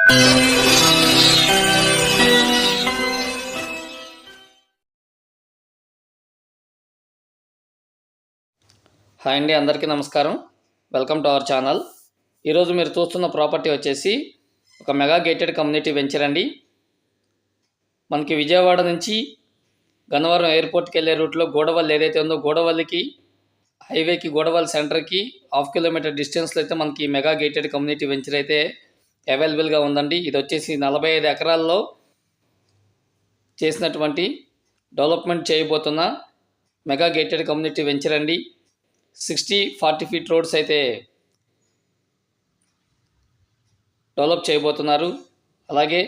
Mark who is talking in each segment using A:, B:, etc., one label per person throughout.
A: Hi అండి అందరికీ నమస్కారం. Welcome to our channel. ఈరోజు మీరు చూస్తున్న ప్రాపర్టీ వచ్చేసి ఒక మెగా గేటెడ్ కమ్యూనిటీ వెంచర్ అండి. మనకి విజయవాడ నుంచి గన్నవరం ఎయిర్పోర్ట్కి వెళ్ళే రూట్లో గోడవల్లి ఏదైతే ఉందో గోడవల్లికి హైవేకి గోడవల్లి సెంటర్కి హాఫ్ కిలోమీటర్ డిస్టెన్స్లో అయితే మనకి మెగా గేటెడ్ కమ్యూనిటీ వెంచర్ అయితే అవైలబుల్గా ఉందండి. ఇది వచ్చేసి నలభై ఐదు ఎకరాల్లో చేసినటువంటి డెవలప్మెంట్ చేయబోతున్న మెగా గేటెడ్ కమ్యూనిటీ వెంచర్ అండి. సిక్స్టీ ఫార్టీ ఫీట్ రోడ్స్ అయితే డెవలప్ చేయబోతున్నారు. అలాగే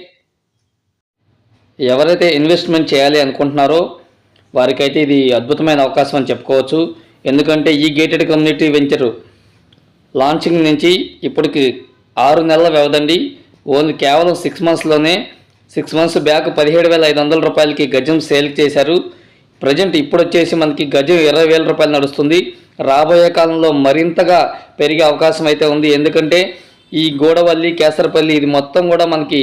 A: ఎవరైతే ఇన్వెస్ట్మెంట్ చేయాలి అనుకుంటున్నారో వారికైతే ఇది అద్భుతమైన అవకాశం అని చెప్పుకోవచ్చు. ఎందుకంటే ఈ గేటెడ్ కమ్యూనిటీ వెంచరు లాంచింగ్ నుంచి ఇప్పటికి ఆరు నెలల వ్యవధండి ఓన్లీ కేవలం సిక్స్ మంత్స్లోనే సిక్స్ మంత్స్ బ్యాక్ పదిహేడు వేల ఐదు వందల రూపాయలకి గజం సేల్ చేశారు. ప్రజెంట్ ఇప్పుడు వచ్చేసి మనకి గజం ఇరవై వేల రూపాయలు నడుస్తుంది. రాబోయే కాలంలో మరింతగా పెరిగే అవకాశం అయితే ఉంది. ఎందుకంటే ఈ గోడవల్లి కేసరపల్లి ఇది మొత్తం కూడా మనకి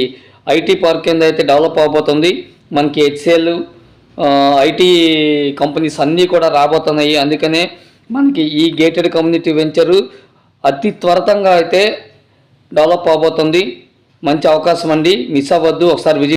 A: ఐటీ పార్క్ కింద అయితే డెవలప్ అవబోతుంది. మనకి హెచ్సిఎల్ ఐటీ కంపెనీస్ అన్నీ కూడా రాబోతున్నాయి. అందుకనే మనకి ఈ గేటెడ్ కమ్యూనిటీ వెంచరు అతి త్వరతంగా అయితే డెవలప్ అవబోతుంది. మంచి అవకాశం అండి. మిస్ అవ్వద్దు. ఒకసారి విజిట్